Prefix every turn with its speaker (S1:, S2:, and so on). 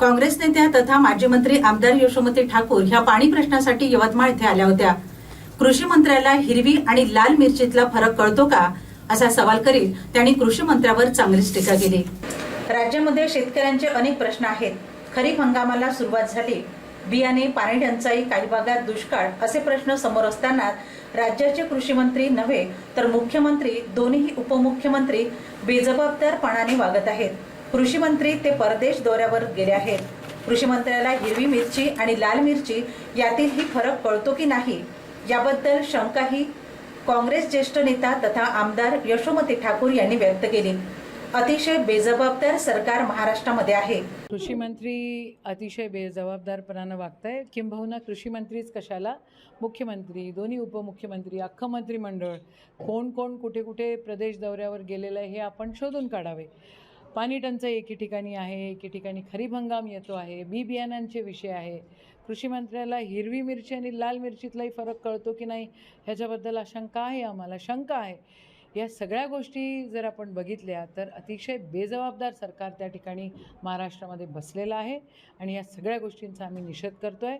S1: काँग्रेस नेत्या तथा माजी मंत्री आमदार यशोमती ठाकूर ह्या पाणी प्रश्नासाठी यवतमाळ इथे आल्या होत्या. कृषी मंत्र्याला हिरवी आणि लाल मिरचीतला फरक कळतो का? असा सवाल करीत त्यांनी कृषी मंत्र्यावर चांगलीच टीका केली. राज्यामध्ये शेतकऱ्यांचे अनेक प्रश्न आहेत. खरीप हंगामाला सुरुवात झाली. बियाणे पाणी टंचाई काही भागात दुष्काळ असे प्रश्न समोर असताना राज्याचे कृषी मंत्री नव्हे तर मुख्यमंत्री दोन्ही उपमुख्यमंत्री बेजबाबदारपणाने वागत आहेत. कृषी मंत्री ते परदेश दौऱ्यावर गेले आहेत. कृषी मंत्र्याला हिरवी मिरची आणि लाल मिरची यातीलही फरक कळतो की नाही? याबद्दल शंकाही काँग्रेस ज्येष्ठ नेता तथा आमदार यशोमती ठाकूर यांनी व्यक्त केली. अतिशय बेजबाबदार सरकार महाराष्ट्रामध्ये आहे.
S2: कृषी मंत्री अतिशय बेजबाबदारपणानं वागत आहे किंबहुना कृषी मंत्रीच कशाला? मुख्यमंत्री दोन्ही उपमुख्यमंत्री अख्खं मंत्रिमंडळ कोण कोण कुठे कुठे प्रदेश दौऱ्यावर गेलेलं आहे हे आपण शोधून काढावे. पाणी टंचाई एके ठिकाणी आहे एके ठिकाणी खरीप हंगाम येतो आहे बी बियाणांचे विषय आहे. कृषी मंत्र्याला हिरवी मिरची आणि लाल मिरचीतलाही फरक कळतो की नाही ह्याच्याबद्दल आशंका आहे आम्हाला शंका आहे. या सगळ्या गोष्टी जर आपण बघितल्या तर अतिशय बेजबाबदार सरकार त्या ठिकाणी महाराष्ट्रामध्ये बसलेलं आहे आणि या सगळ्या गोष्टींचा आम्ही निषेध करतो आहे